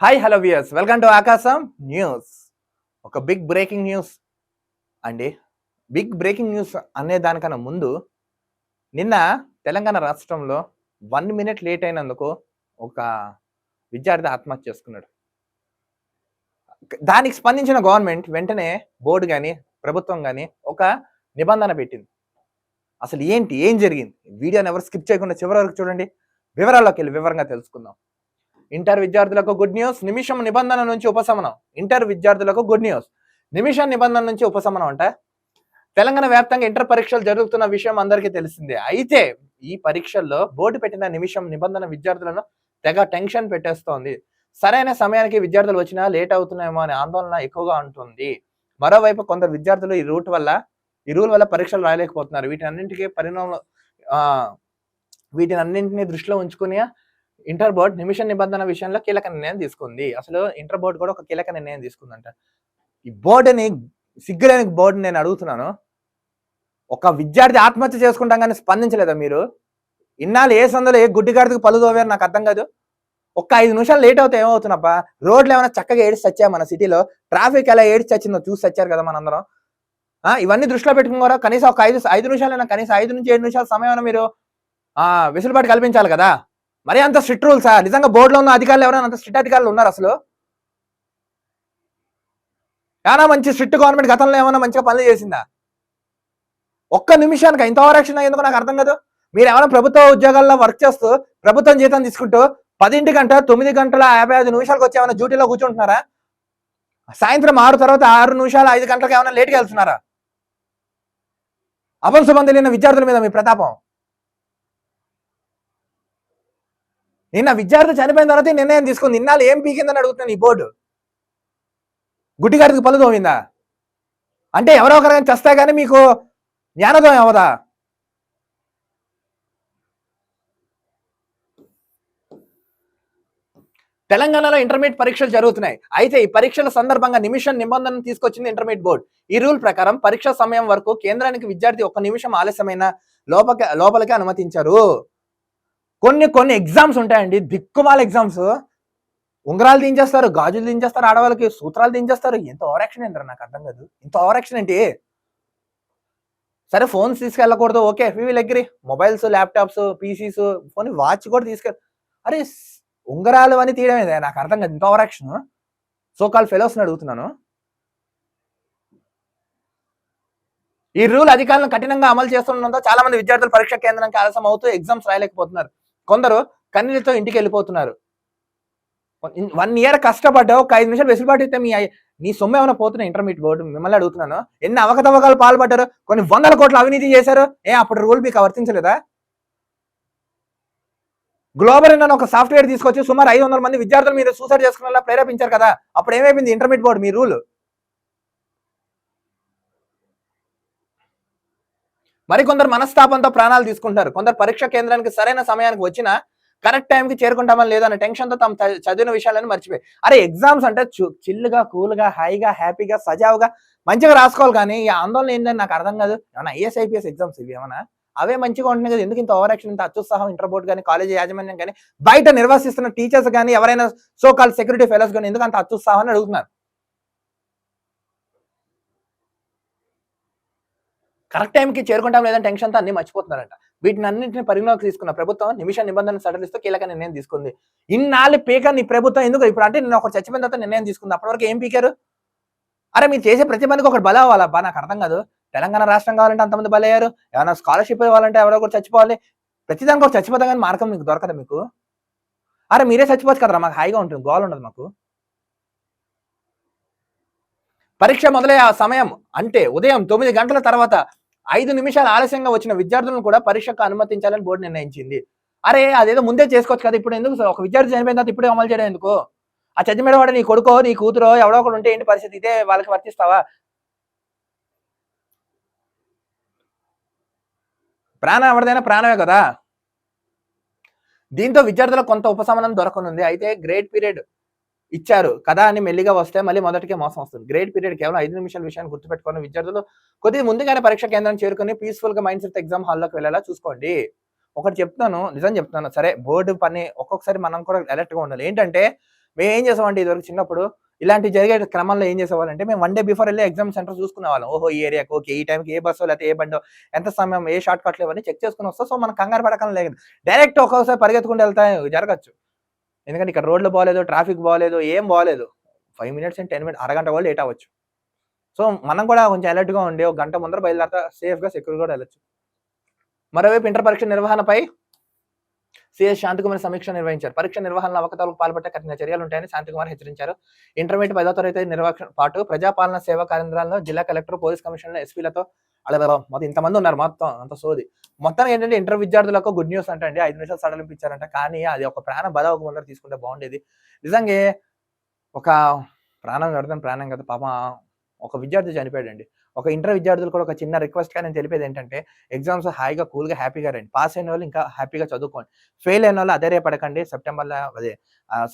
Hi hello viewers welcome to Aakasam news ఒక big breaking news అండి big breaking news అనే దానికన్నా ముందు నిన్న తెలంగాణ రాష్ట్రంలో వన్ మినిట్ లేట్ అయినందుకు ఒక విద్యార్థి ఆత్మహత్య చేసుకున్నాడు. దానికి స్పందించిన గవర్నమెంట్ వెంటనే బోర్డు కానీ ప్రభుత్వం కానీ ఒక నిబంధన పెట్టింది. అసలు ఏంటి? ఏం జరిగింది? వీడియోని ఎవరు స్కిప్ చేయకుండా చివరి వరకు చూడండి. వివరాల్లోకి వెళ్ళి వివరంగా తెలుసుకుందాం. ఇంటర్ విద్యార్థులకు గుడ్ న్యూస్ నిమిషం నిబంధన నుంచి ఉపశమనం. ఇంటర్ విద్యార్థులకు గుడ్ న్యూస్ నిమిషం నిబంధన నుంచి ఉపశమనం అంటే తెలంగాణ వ్యాప్తంగా ఇంటర్ పరీక్షలు జరుగుతున్న విషయం అందరికీ తెలిసిందే. అయితే ఈ పరీక్షల్లో బోర్డు పెట్టిన నిమిషం నిబంధన విద్యార్థులను తెగ టెన్షన్ పెట్టేస్తోంది. సరైన సమయానికి విద్యార్థులు వచ్చినా లేట్ అవుతున్నాయేమో అనే ఆందోళన ఎక్కువగా ఉంటుంది. మరోవైపు కొందరు విద్యార్థులు ఈ రూట్ వల్ల ఈ రూల్ వల్ల పరీక్షలు రాయలేకపోతున్నారు. వీటన్నింటికి పరిణామం వీటిని అన్నింటినీ దృష్టిలో ఉంచుకుని ఇంటర్ బోర్డ్ నిమిష నిబంధన విషయంలో కీలక నిర్ణయం తీసుకుంది. అసలు ఇంటర్ బోర్డు కూడా ఒక కీలక నిర్ణయం తీసుకుందంట. ఈ బోర్డుని సిగ్గులేని బోర్డు నేను అడుగుతున్నాను. ఒక విద్యార్థి ఆత్మహత్య చేసుకుంటాం కానీ స్పందించలేదా మీరు? ఇన్నాళ్ళు ఏ సందులో ఏ గుడ్డిగాడికి పలు తోవారు నాకు అర్థం కాదు. ఒక్క ఐదు నిమిషాలు లేట్ అవుతే ఏమవుతున్నప్ప రోడ్లు ఏమైనా చక్కగా ఏడిచి చచ్చా మన సిటీలో? ట్రాఫిక్ ఎలా ఏడిచి చచ్చిందో చూసి వచ్చారు కదా మనందరం. ఇవన్నీ దృష్టిలో పెట్టుకున్నారా? కనీసం ఒక ఐదు ఐదు నిమిషాలైనా కనీసం ఐదు నుంచి ఏడు నిమిషాల సమయం మీరు ఆ వెసులుబాటు కల్పించాలి కదా? మరి అంత స్ట్రిక్ట్ రూల్సా నిజంగా బోర్డులో ఉన్న అధికారులు ఎవరైనా అంత స్ట్రిక్ట్ అధికారులు ఉన్నారు అసలు? ఏమైనా మంచి స్ట్రిక్ట్ గవర్నమెంట్ గతంలో ఏమైనా మంచిగా పనులు చేసిందా? ఒక్క నిమిషానికి ఇంత ఓవరాక్షన్ ఎందుకు నాకు అర్థం కాదు. మీరు ఏమైనా ప్రభుత్వ ఉద్యోగాల్లో వర్క్ చేస్తూ ప్రభుత్వం జీతం తీసుకుంటూ పదింటి గంట తొమ్మిది గంటల యాభై ఐదు నిమిషాలకు వచ్చి ఏమైనా డ్యూటీలో కూర్చుంటున్నారా? సాయంత్రం ఆరు తర్వాత ఆరు నిమిషాలు ఐదు గంటలకు ఏమైనా లేట్గా వెళ్తున్నారా? అపంశుభం తెలియని విద్యార్థుల మీద మీ ప్రతాపం. నిన్న విద్యార్థి చనిపోయిన తర్వాత నిర్ణయం తీసుకుంది. ఇన్నాళ్ళు ఏం పీకిందని అడుగుతున్నాను ఈ బోర్డు? గుడ్డిగాడికి పలు తోమిందా అంటే ఎవరో ఒకరైనా చస్తే కానీ మీకు జ్ఞానోదయం అవదా తెలంగాణలో ఇంటర్మీడియట్ పరీక్షలు జరుగుతున్నాయి. అయితే ఈ పరీక్షల సందర్భంగా నిమిషం నిబంధనలు తీసుకొచ్చింది ఇంటర్మీడియట్ బోర్డు. ఈ రూల్ ప్రకారం పరీక్ష సమయం వరకు కేంద్రానికి విద్యార్థి ఒక నిమిషం ఆలస్యమైన లోపక లోపలికి అనుమతించారు. కొన్ని కొన్ని ఎగ్జామ్స్ ఉంటాయండి. దిక్కుమాల ఎగ్జామ్స్ ఉంగరాలు దించేస్తారు గాజులు దించేస్తారు ఆడవాళ్ళకి సూత్రాలు దించేస్తారు. ఎంత ఓవర్ యాక్షన్ ఏంటారు నాకు అర్థం కాదు. ఇంత ఓవర్ యాక్షన్ ఏంటి? సరే phones తీసుకెళ్ళకూడదు. Okay we will agree mobiles laptops PCs phone watch కూడా తీసుకెళ్ళి అరే ఉంగరాలు అని తీయడమే నాకు అర్థం కాదు. ఇంత ఓవర్ యాక్షన్. సో కాల్ ఫెలోస్ని అడుగుతున్నాను. ఈ రూల్ అధికారులను కఠినంగా అమలు చేస్తుండడంతో చాలా మంది విద్యార్థులు పరీక్ష కేంద్రానికి ఆలస్యం అవుతూ ఎగ్జామ్స్ రాయలేకపోతున్నారు. కొందరు కన్నీళ్ళతో ఇంటికి వెళ్ళిపోతున్నారు. వన్ ఇయర్ కష్టపడ్డావు ఒక ఐదు నిమిషాలు వెసులుబాటు అయితే మీ నీ సొమ్ము ఏమైనా పోతున్నాయి? ఇంటర్మీడియట్ బోర్డు మిమ్మల్ని అడుగుతున్నాను. ఎన్ని అవకతవకాలు పాల్పడ్డారు? కొన్ని వందల కోట్ల అవినీతి చేశారు. ఏ అప్పుడు రూల్ మీకు వర్తించలేదా? గ్లోబల్ అని ఒక సాఫ్ట్వేర్ తీసుకొచ్చి సుమారు ఐదు వందల మంది విద్యార్థులు మీరు సూసైడ్ చేసుకునేలా ప్రేరేపించారు కదా. అప్పుడు ఏమైపోయింది ఇంటర్మీడియట్ బోర్డు మీ రూల్? మరికొందరు మనస్తాపంతో ప్రాణాలు తీసుకుంటారు. కొందరు పరీక్ష కేంద్రానికి సరైన సమయానికి వచ్చినా కరెక్ట్ టైంకి చేరుకుంటామా లేదా టెన్షన్తో తమ చదివిన విషయాలను మర్చిపోయి అరే ఎగ్జామ్స్ అంటే చిల్లుగా కూల్గా హాయిగా హ్యాపీగా సజావుగా మంచిగా రాసుకోవాలి కానీ ఈ ఆందోళన ఏంటని నాకు అర్థం కాదు. ఏమన్నా ఐఎస్ ఐపీఎస్ ఎగ్జామ్స్ ఇవి ఏమన్నా? అవే మంచిగా ఉంటున్నాయి కదా ఎందుకు ఇంత ఓవర్ యాక్షన్ ఇంత అత్యుత్సాహం ఇంటర్ బోర్డు కానీ కాలేజీ యాజమాన్యం కానీ బయట నిర్వహిస్తున్న టీచర్స్ కానీ ఎవరైనా సో కాల్ సెక్యూరిటీ ఫెలోస్ కానీ ఎందుకు అంత అత్యుత్సాహం అని అడుగుతున్నారు? కరెక్ట్ టైంకి చేరుకుంటాం లేదని టెన్షన్తో అన్ని మర్చిపోతున్నారంట. వీటిని అన్నింటిని పరిగణలోకి తీసుకున్న ప్రభుత్వం నిమిష నిబంధన సడలిస్తూ కీలక నిర్ణయం తీసుకుంది. ఇన్నాళ్ళు పీక నీ ప్రభుత్వం ఎందుకు? ఇప్పుడు అంటే నేను ఒకటి చచ్చిపోయిన తర్వాత నిర్ణయం తీసుకుంది. అప్పటి వరకు ఏం పీకారు? అరే మీరు చేసే ప్రతి మందికి ఒకటి బల అవ్వాలబ్బా నాకు అర్థం కాదు. తెలంగాణ రాష్ట్రం కావాలంటే అంతమంది బలయ్యారు ఏమైనా స్కాలర్షిప్ ఇవ్వాలంటే ఎవరో ఒకటి చచ్చిపోవాలి. ప్రతిదానికి ఒక చచ్చిపోతాం కానీ మార్గం మీకు దొరకదు మీకు? అరే మీరే చచ్చిపోవచ్చు కదరా. మాకు హాయిగా ఉంటుంది. గోల్ ఉండదు మాకు. పరీక్ష మొదలయ్యే ఆ సమయం అంటే ఉదయం తొమ్మిది గంటల తర్వాత ఐదు నిమిషాలు ఆలస్యంగా వచ్చిన విద్యార్థులను కూడా పరీక్షకు అనుమతించాలని బోర్డు నిర్ణయించింది. అరే అదేదో ముందే చేసుకోవచ్చు కదా ఇప్పుడు ఎందుకు ఒక విద్యార్థి చనిపోయిన తర్వాత ఇప్పుడే అమలు చేయడం ఎందుకు? ఆ చదివేవాడు నీ కొడుకో నీ కూతురో ఎవడో ఒకడు ఉంటే ఏంటి పరిస్థితి? ఇదే వాళ్ళకి వర్తిస్తావా? ప్రాణం ఎవరిదైనా ప్రాణమే కదా? దీంతో విద్యార్థులకు కొంత ఉపశమనం దొరకనుంది. అయితే గ్రేడ్ పీరియడ్ ఇచ్చారు. కదా అని మెల్లిగా వస్తే మళ్ళీ మొదటికే మోసం వస్తుంది. గ్రేడ్ పీరియడ్ కేవలం ఐదు నిమిషాల విషయాన్ని గుర్తుపెట్టుకున్న విద్యార్థులు కొద్దిగా ముందుగానే పరీక్ష కేంద్రం చేరుకుని పీస్ఫుల్గా మైండ్ సెట్ ఎగ్జామ్ హాల్లోకి వెళ్ళేలా చూసుకోండి. ఒకటి చెప్తాను నిజం చెప్తాను సరే బోర్డు పని ఒక్కొక్కసారి మనం కూడా అలర్ట్గా ఉండాలి. ఏంటంటే మేము ఏం చేసామంటే ఇదివరకు చిన్నప్పుడు? ఇలాంటి జరిగే క్రమంలో ఏం చేసేవాళ్ళంటే మేము వన్ డే బిఫోర్ వెళ్ళి ఎగ్జామ్ సెంటర్ చూసుకునే వాళ్ళం. ఓహో ఈ ఏరియాకి ఓకే ఈ టైంకి ఏ బస్సు లేకపోతే ఏ బండో ఎంత సమయం ఏ షార్ట్ కట్లు ఇవన్నీ చెక్ చేసుకుని వస్తా సో మనం కంగారు పడకం లేదు. డైరెక్ట్ ఒక్కొక్కసారి పరిగెత్తుకుంటూ వెళ్తా జరగచ్చు. ఎందుకంటే ఇక్కడ రోడ్లు బాగాలేదు ట్రాఫిక్ బాగాలేదు ఏం బాగాలేదు five minutes and ten minutes అరగంట కూడా లేట్ అవ్వచ్చు. సో మనం కూడా కొంచెం అలర్ట్గా ఉండి ఒక గంట ముందర బయలుదేరతా సేఫ్గా సెక్యూర్ కూడా వెళ్ళచ్చు. మరోవైపు ఇంటర్ పరీక్ష నిర్వహణపై సిఎస్ శాంతికుమార్ సమీక్ష నిర్వహించారు. పరీక్ష నిర్వహణలో అవకతవలకు పాల్పడే కఠిన చర్యలు ఉంటాయని శాంతికుమార్ హెచ్చరించారు. ఇంటర్మీడియట్ పదో తరగతి నిర్వహణ పాటు ప్రజాపాలన సేవా కేంద్రాల్లో జిల్లా కలెక్టర్ పోలీస్ కమిషనర్ ఎస్పీలతో అలా మొత్తం ఇంతమంది ఉన్నారు మొత్తం అంత సోది. మొత్తం ఏంటంటే ఇంటర్ విద్యార్థులకు గుడ్ న్యూస్ అంటే అండి ఐదు నిమిషాలు సడలింపించారంట కానీ అది ఒక ప్రాణం బల ఒక ముందర తీసుకుంటే బాగుండేది. నిజంగా ఒక ప్రాణం పెడతాను ప్రాణం కదా పాప ఒక విద్యార్థి చనిపోయాడండి. ఒక ఇంటర్ విద్యార్థులు కూడా ఒక చిన్న రిక్వెస్ట్గా నేను తెలిపేది ఏంటంటే ఎగ్జామ్స్ హాయిగా కూల్గా హ్యాపీగా రండి. పాస్ అయిన వాళ్ళు ఇంకా హ్యాపీగా చదువుకోండి. ఫెయిల్ అయిన వాళ్ళు అదే పడకండి సెప్టెంబర్లో అదే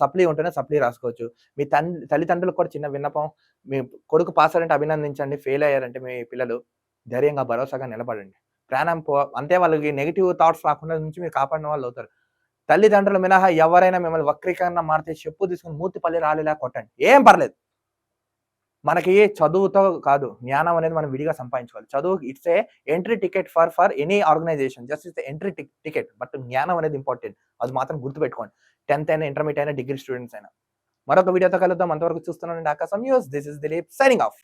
సప్లీ ఉంటేనే సప్లీ రాసుకోవచ్చు. మీ తండ్రి తల్లిదండ్రులకు కూడా చిన్న విన్నపం మీ కొడుకు పాస్ అయ్యారంటే అభినందించండి. ఫెయిల్ అయ్యారంటే మీ పిల్లలు. ధైర్యంగా భరోసాగా నిలబడండి. ప్రాణం పో అంతే వాళ్ళకి నెగిటివ్ థాట్స్ రాకుండా నుంచి మీరు కాపాడిన వాళ్ళు అవుతారు. తల్లిదండ్రులు మినహా ఎవరైనా మిమ్మల్ని వక్రీకరణ మారితే చెప్పు తీసుకుని మూర్తిపల్లి రాలేలా కొట్టండి. ఏం పర్లేదు. మనకి చదువుతో కాదు జ్ఞానం అనేది మనం విడిగా సంపాదించుకోవాలి. చదువు it's a entry ticket for for any organisation just it's entry ticket but జ్ఞానం అనేది ఇంపార్టెంట్ అది మాత్రం గుర్తుపెట్టుకోండి. టెన్త్ అయినా ఇంటర్మీడియట్ అయినా డిగ్రీ స్టూడెంట్స్ అయినా. మరొక వీడియోతో కలుద్దాం. అంతవరకు చూస్తున్నానండి Aakasam news this is Dilip signing off